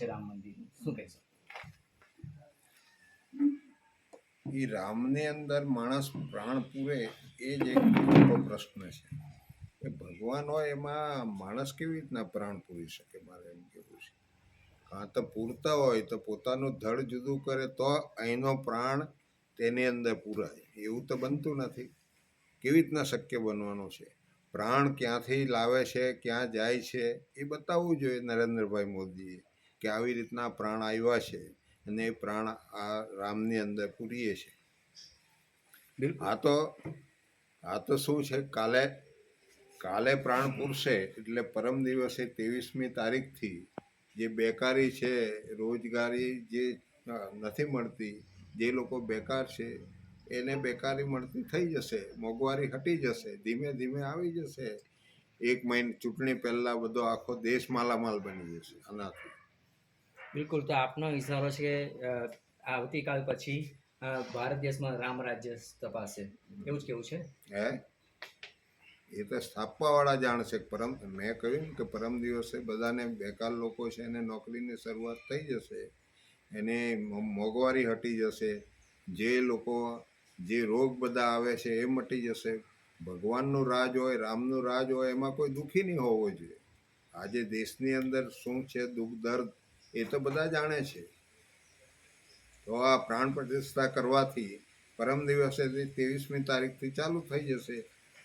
છે રામ મંદિર. શું કહેશો? એ રામની અંદર માણસ પ્રાણ પૂરે એ જ એક મોટો પ્રશ્ન છે. કે ભગવાન હોય એમાં માણસ કેવી રીતના પ્રાણ પૂરી શકે? મારે એમ કેવું છે. કાં તો પૂરતા હોય તો પોતાનું ધડ જુદું કરે તો અહીંનો પ્રાણ તેની અંદર પૂરાય. એવું તો બનતું નથી. કેવી રીતના શક્ય બનવાનું છે? પ્રાણ ક્યાંથી લાવે છે, ક્યાં જાય છે, એ બતાવવું જોઈએ નરેન્દ્રભાઈ મોદીએ. કે આવી રીતના પ્રાણ આવ્યા છે અને એ પ્રાણ આ રામની અંદર પૂરીએ છે. આ તો આ તો શું છે? કાલે કાલે પ્રાણ પૂરશે એટલે પરમ દિવસે ત્રેવીસમી તારીખથી જે બેકારી છે રોજગારી જે નથી મળતી જે લોકો બેકાર છે એને બેકારી મળતી થઈ જશે મોંઘવારી હટી જશે ધીમે ધીમે આવી જશે. એક મહિને ચૂંટણી પહેલાં બધો આખો દેશ માલામાલ બની જશે આનાથી બિલકુલ, તો આપનો ઇશારો છે કે આવતીકાલ પછી ભારત દેશમાં રામ રાજ્ય સ્થપાશે એવું જ કેવું છે? હે? એ તો સ્થાપવાવાળા જાણશે પરમ, મેં કહ્યું કે પરમ દિવસે બધાને બેકાર લોકો છે એને નોકરીની શરૂઆત થઈ જશે. એને મોંઘવારી હટી જશે. જે લોકો, જે રોગ બધા આવે છે એ મટી જશે. ભગવાનનું રાજ હોય, રામનું રાજ હોય, એમાં કોઈ દુઃખી નહીં હોવો જોઈએ. આજે દેશની અંદર શું છે? દુઃખ, દર્દ એ તો બધા જાણે છે. તો આ પ્રાણ પ્રતિષ્ઠા કરવાથી પરમ દિવસે ત્રેવીસમી તારીખથી ચાલુ થઈ જશે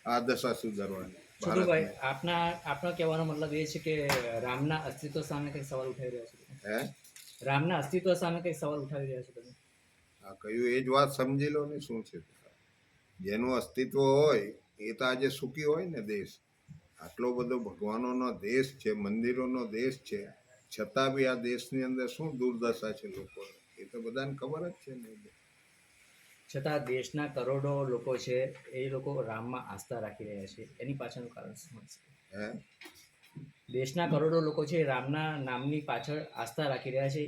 આ દશા સુધારવાની છોટુભાઈ આપના આપનો કહેવાનો મતલબ એ છે કે રામના અસ્તિત્વ સામે કંઈક સવાલ ઉઠાવી રહ્યા છો હે? રામના અસ્તિત્વ સામે કંઈક સવાલ ઉઠાવી રહ્યા છો તમે? આ કહ્યું એ જ વાત સમજી લો ને શું છે. જેનું અસ્તિત્વ હોય એ તો આજે સુખી હોય ને દેશ. આટલો બધો ભગવાનોનો દેશ છે મંદિરોનો દેશ છે. છતાં બી આ દેશની અંદર શું દુર્દશા છે લોકો એ તો બધાને ખબર જ છે ને. છતાં દેશના કરોડો લોકો છે એ લોકો રામમાં આસ્થા રાખી રહ્યા છે. એની પાછળનું કારણ શું હશે? દેશના કરોડો લોકો છે રામના નામની પાછળ આસ્થા રાખી રહ્યા છે.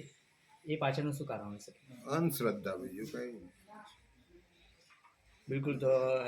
એ પાછળનું શું કારણ હશે? અંધશ્રદ્ધા બીજું કઈ બિલકુલ તો